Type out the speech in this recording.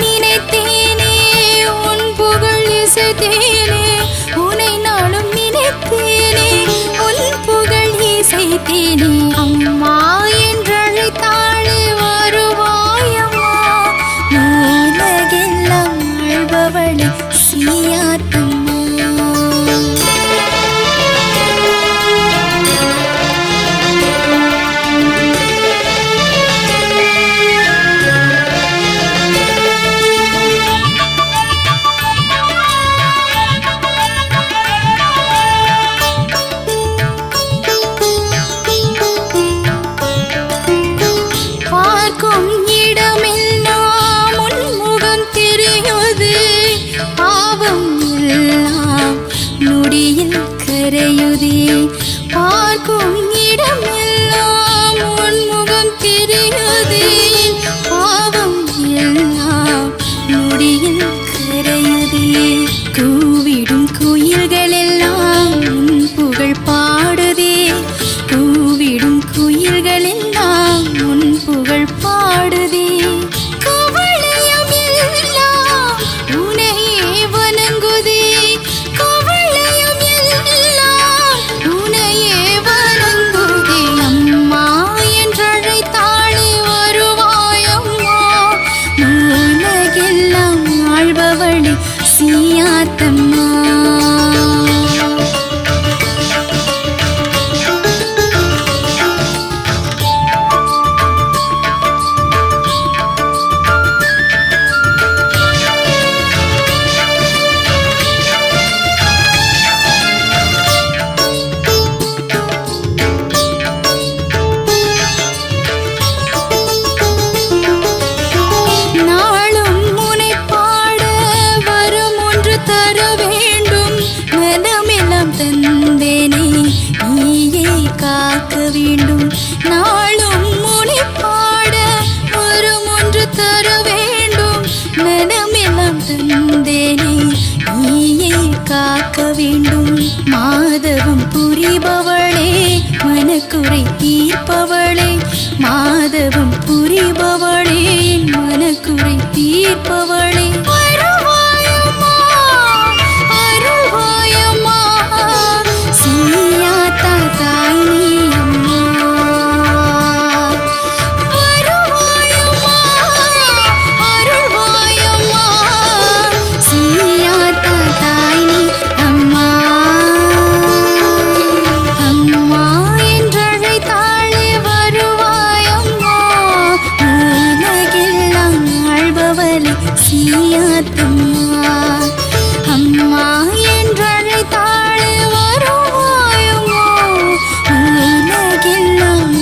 நினைத்தேனே உன் புகழ் இசைத்தேனே കരയുതി പാർക്കും நீ ஆத்தம்மா காக்க வேண்டும். நாளும் முனி பாட ஒரு ஒன்று தர வேண்டும். மனமெல்லாம் தந்தேனே நீயே காக்க வேண்டும். மாதவம் புரிபவளே மனக்குறை தீர்ப்பவளே. மாதவம் புரிபவளே மனக்குறை தீர்ப்பவளே. மகளே சீயாத்தம்மா அம்மா என்றழைத்தாள் வருவாயுமோ உலகெல்லாம்